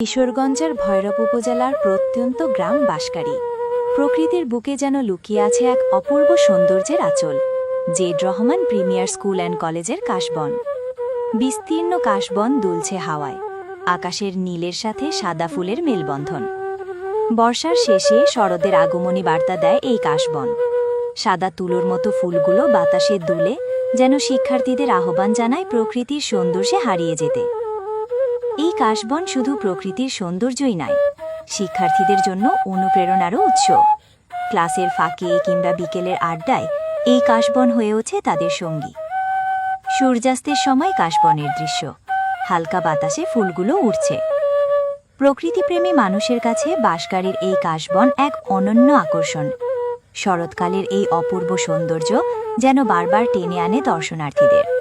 কিশোরগঞ্জের ভৈরব উপজেলার প্রত্যন্ত গ্রাম বাঁশকারী প্রকৃতির বুকে যেন লুকিয়ে আছে এক অপূর্ব সৌন্দর্যের আঁচল, Z Rahman premier school and কলেজের কাশবন। বিস্তীর্ণ কাশবন দুলছে হাওয়ায়, আকাশের নীলের সাথে সাদা ফুলের মেলবন্ধন। বর্ষার শেষে শরদের আগমনী বার্তা দেয় এই কাশবন। সাদা তুলোর মতো ফুলগুলো বাতাসে দুলে যেন শিক্ষার্থীদের আহ্বান জানায় প্রকৃতির সৌন্দর্যে হারিয়ে যেতে। এই কাশবন শুধু প্রকৃতির সৌন্দর্যই নয় শিক্ষার্থীদের জন্য অনুপ্রেরণারও উৎস। ক্লাসের ফাঁকে কিংবা বিকেলের আড্ডায় এই কাশবন হয়ে ওঠে তাদের সঙ্গী। সূর্যাস্তের সময় কাশবনের দৃশ্য, হালকা বাতাসে ফুলগুলো উড়ছে। প্রকৃতিপ্রেমী মানুষের কাছে বাঁশগাড়ির এই কাশবন এক অনন্য আকর্ষণ। শরৎকালের এই অপূর্ব সৌন্দর্য যেন বারবার টেনে আনে দর্শনার্থীদের।